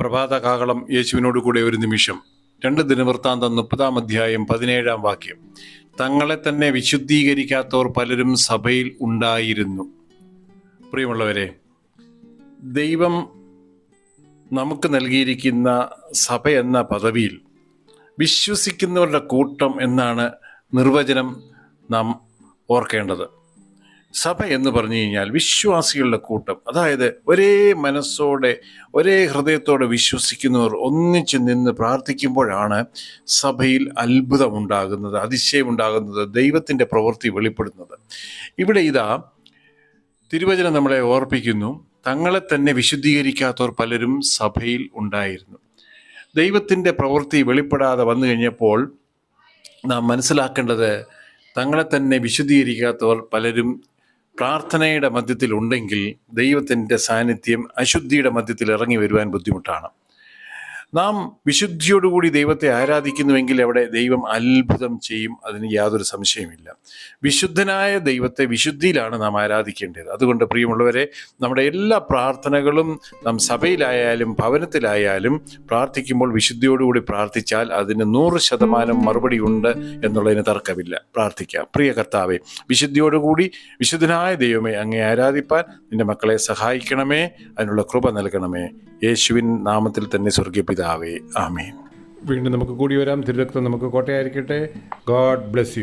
പ്രഭാത കാഹളം യേശുവിനോട് കൂടെ ഒരു നിമിഷം. രണ്ട് ദിനവൃത്താന്തം മുപ്പതാം അധ്യായം പതിനേഴാം വാക്യം. തങ്ങളെ തന്നെ വിശുദ്ധീകരിക്കാത്തവർ പലരും സഭയിൽ ഉണ്ടായിരുന്നു. പ്രിയമുള്ളവരെ ദൈവം നമുക്ക് നൽകിയിരിക്കുന്ന സഭ എന്ന പദവിയിൽ വിശ്വസിക്കുന്നവരുടെ കൂട്ടം എന്നാണ് നിർവചനം നാം ഓർക്കേണ്ടത്. സഭ എന്ന് പറഞ്ഞു കഴിഞ്ഞാൽ വിശ്വാസികളുടെ കൂട്ടം. അതായത് ഒരേ മനസ്സോടെ ഒരേ ഹൃദയത്തോടെ വിശ്വസിക്കുന്നവർ ഒന്നിച്ച് നിന്ന് പ്രാർത്ഥിക്കുമ്പോഴാണ് സഭയിൽ അത്ഭുതമുണ്ടാകുന്നത് അതിശയമുണ്ടാകുന്നത് ദൈവത്തിന്റെ പ്രവൃത്തി വെളിപ്പെടുന്നത്. ഇവിടെ ഇതാ തിരുവചനം നമ്മളെ ഓർപ്പിക്കുന്നു. തങ്ങളെ തന്നെ വിശുദ്ധീകരിക്കാത്തവർ പലരും സഭയിൽ ഉണ്ടായിരുന്നു. ദൈവത്തിന്റെ പ്രവൃത്തി വെളിപ്പെടാതെ വന്നു കഴിഞ്ഞപ്പോൾ നാം മനസ്സിലാക്കേണ്ടത് തങ്ങളെ തന്നെ വിശുദ്ധീകരിക്കാത്തവർ പലരും പ്രാർത്ഥനയുടെ മധ്യത്തിൽ ഉണ്ടെങ്കിൽ ദൈവത്തിന്റെ സാന്നിധ്യം അശുദ്ധിയുടെ മധ്യത്തിൽ ഇറങ്ങി വരുവാൻ ബുദ്ധിമുട്ടാണ്. നാം വിശുദ്ധിയോടുകൂടി ദൈവത്തെ ആരാധിക്കുന്നുവെങ്കിൽ അവിടെ ദൈവം അത്ഭുതം ചെയ്യും. അതിന് യാതൊരു സംശയമില്ല വിശുദ്ധനായ ദൈവത്തെ വിശുദ്ധിയിലാണ് നാം ആരാധിക്കേണ്ടത്. അതുകൊണ്ട് പ്രിയമുള്ളവരെ നമ്മുടെ എല്ലാ പ്രാർത്ഥനകളും നാം സഭയിലായാലും ഭവനത്തിലായാലും പ്രാർത്ഥിക്കുമ്പോൾ വിശുദ്ധിയോടുകൂടി പ്രാർത്ഥിച്ചാൽ അതിന് നൂറ് ശതമാനം മറുപടി ഉണ്ട് എന്നുള്ളതിന് തർക്കമില്ല. പ്രാർത്ഥിക്കാം. പ്രിയ കർത്താവെ വിശുദ്ധിയോടുകൂടി വിശുദ്ധനായ ദൈവമേ അങ്ങേ ആരാധിപ്പാൻ നിന്റെ മക്കളെ സഹായിക്കണമേ. അതിനുള്ള കൃപ നൽകണമേ. യേശുവിൻ നാമത്തിൽ തന്നെ സ്വർഗീയ പിതാവേ ആമീൻ. വീണ്ടും നമുക്ക് കൂടി വരാം. തിരുരക്തം നമുക്ക് കോട്ടയായിരിക്കട്ടെ. God bless you.